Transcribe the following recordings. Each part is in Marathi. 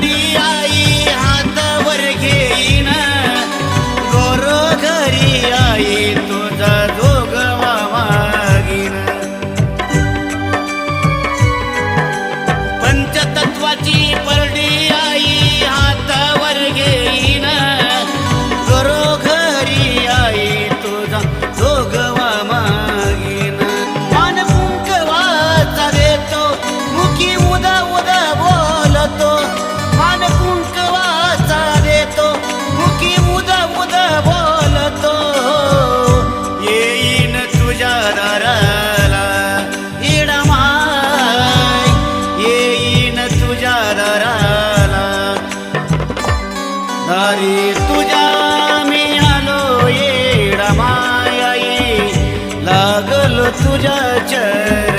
你啊！लागल तुझा चय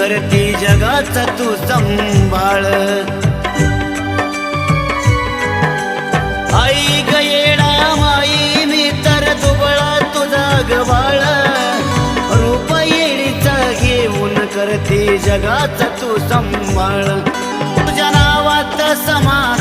करती जगात तू संभाळ. आई गयेडा माई मी तर दुबळा तुझा गवाळ. रूप येडीचा घेऊन करती जगात तू संभाळ. तुझ्या नावात समान